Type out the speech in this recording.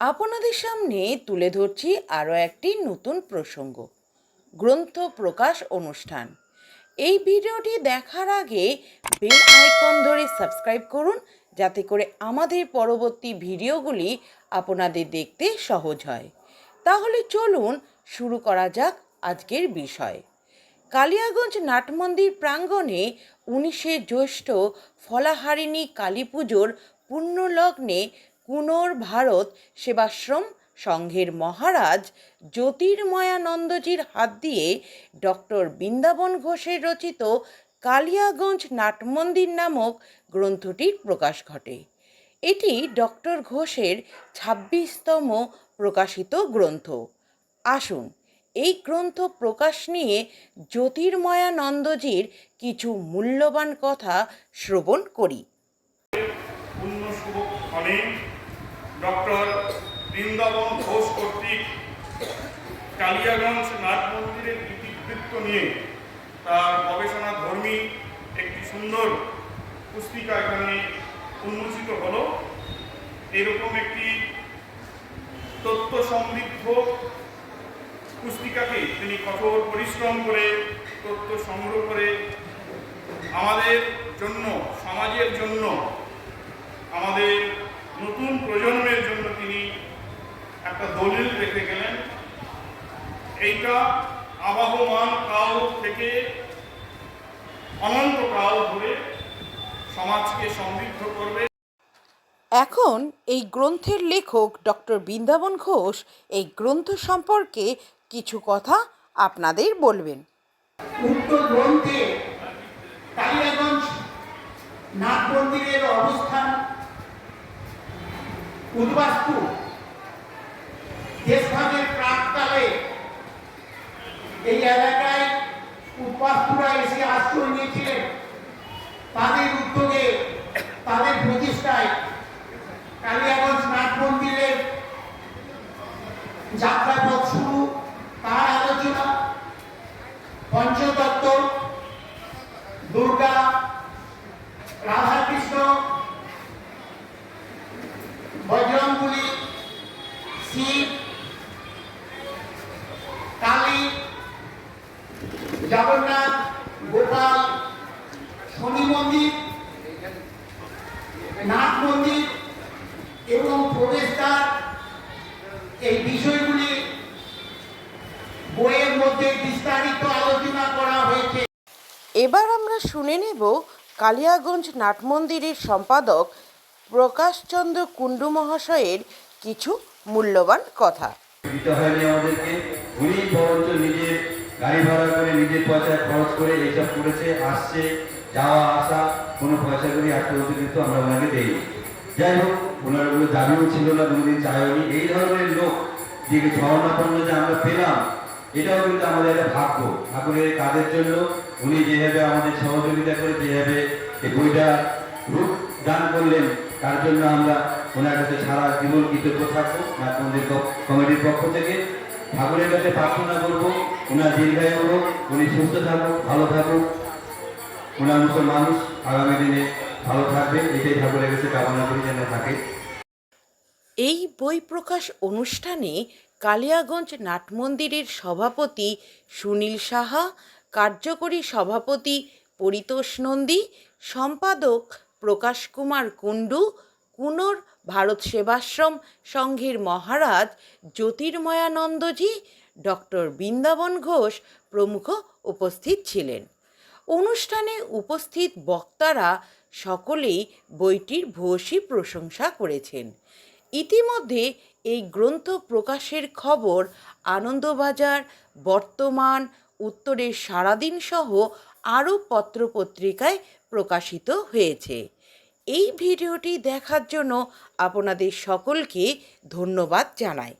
আপনাদের সামনে তুলে ধরছি আরও একটি নতুন প্রসঙ্গ, গ্রন্থ প্রকাশ অনুষ্ঠান। এই ভিডিওটি দেখার আগে বেল আইকন ধরে সাবস্ক্রাইব করুন, যাতে করে আমাদের পরবর্তী ভিডিওগুলি আপনাদের দেখতে সহজ হয়। তাহলে চলুন শুরু করা যাক আজকের বিষয়। কালিয়াগঞ্জ নাটমন্দির প্রাঙ্গণে উনিশে জ্যৈষ্ঠ ফলাহারিণী কালী পুজোর পুণ্যলগ্নে কুনোর ভারত সেবাশ্রম সংঘের মহারাজ জ্যোতির্ময়ানন্দজির হাত দিয়ে ডক্টর বৃন্দাবন ঘোষের রচিত কালিয়াগঞ্জ নাটমন্দির নামক গ্রন্থটির প্রকাশ ঘটে। এটি ডক্টর ঘোষের ছাব্বিশতম প্রকাশিত গ্রন্থ। আসুন, এই গ্রন্থ প্রকাশ নিয়ে জ্যোতির্ময়ানন্দজির কিছু মূল্যবান কথা শ্রবণ করি। ডক্টর বৃন্দাবন ঘোষ কর্তৃক কালিয়াগঞ্জ নাট মন্দিরের ইতিবৃত্ত নিয়ে তার গবেষণা ধর্মী একটি সুন্দর পুস্তিকা এখানে উন্মোচিত হলো। এরকম একটি তথ্য সমৃদ্ধ পুস্তিকাকে তিনি কঠোর পরিশ্রম করে তথ্য সংগ্রহ করে আমাদের জন্য, সমাজের জন্য, আমাদের নতুন প্রজন্মের একটা দলিল রেখে গেলেন এইটা আবাহমান কাল থেকে অনন্তকাল ধরে সমাজকে সমৃদ্ধ করবে। এখন এই গ্রন্থের লেখক ডক্টর বৃন্দাবন ঘোষ এই গ্রন্থ সম্পর্কে কিছু কথা আপনাদের বলবেন। উক্ত গ্রন্থে কালিয়াগঞ্জ নাথ মন্দিরের অবস্থান উদ্বাস্তু দেশভাগের প্রাককালে এই এলাকায় উদ্বাস্তুরা এসে আশ্রয় নিয়েছিলেন, তাদের উদ্যোগে, তাদের প্রতিষ্ঠায় কালিয়াগঞ্জ নাথ মন্দিরের যাত্রাপথ শুরু, তার আলোচনা, পঞ্চতত্ত্ব, দুর্গা, রাধাকৃষ্ণ জগন্নাথ গোপাল শনি মন্দির নাথ মন্দির এবং প্রবেশদ্বার এই বিষয়গুলি বইয়ের মধ্যে বিস্তারিত আলোচনা করা হয়েছে। এবার আমরা শুনে নেব কালিয়াগঞ্জ নাটমন্দিরের সম্পাদক প্রকাশচন্দ্র কুণ্ডু মহাশয়ের কিছু মূল্যবান কথা। দিতে হয়নি আমাদেরকে। উনি বরঞ্চ নিজের গাড়ি ভাড়া করে নিজের পয়সা খরচ করে এইসব করেছে, আসছে, যাওয়া, আসা, কোনো পয়সা করি পর্যন্ত কিন্তু আমরা ওনাকে দেই যাই হোক ওনার কোনো দাবিও ছিল না, কোনোদিন চাইনি এই ধরনের লোক যে স্মরণাপন্ন যে আমরা পেলাম, এটাও কিন্তু আমাদের একটা ভাগ্য। ঠাকুরের কাজের জন্য উনি যেভাবে আমাদের সহযোগিতা করে যেভাবে এই বইটা রূপ দান করলেন, তার জন্য আমরা ওনার কাছে সারা জীবন কৃতজ্ঞ থাকব। মন্দির কমিটির পক্ষ থেকে ঠাকুরের কাছে প্রার্থনা করব, ওনার দীর্ঘায়ু হোক উনি সুস্থ থাকুক, ভালো থাকুক। ওনার মতো মানুষ আগামী দিনে ভালো থাকবে, এটাই ঠাকুরের কাছে কামনা করি যেন থাকে। এই বই প্রকাশ অনুষ্ঠানে কালিয়াগঞ্জ নাটমন্দিরের সভাপতি সুনীল সাহা, কার্যকরী সভাপতি পরিতোষ নন্দী, সম্পাদক প্রকাশ কুমার কুণ্ডু কুনোর ভারত সেবাশ্রম সংঘের মহারাজ জ্যোতির্ময়ানন্দজি, ডক্টর বৃন্দাবন ঘোষ প্রমুখ উপস্থিত ছিলেন। অনুষ্ঠানে উপস্থিত বক্তারা সকলেই বইটির ভূয়সী প্রশংসা করেছেন। ইতিমধ্যে এই গ্রন্থ প্রকাশের খবর আনন্দবাজার, বর্তমান, উত্তরের সারাদিন সহ আরও পত্রপত্রিকায় প্রকাশিত হয়েছে। এই ভিডিওটি দেখার জন্য আপনাদের সকলকে ধন্যবাদ জানাই।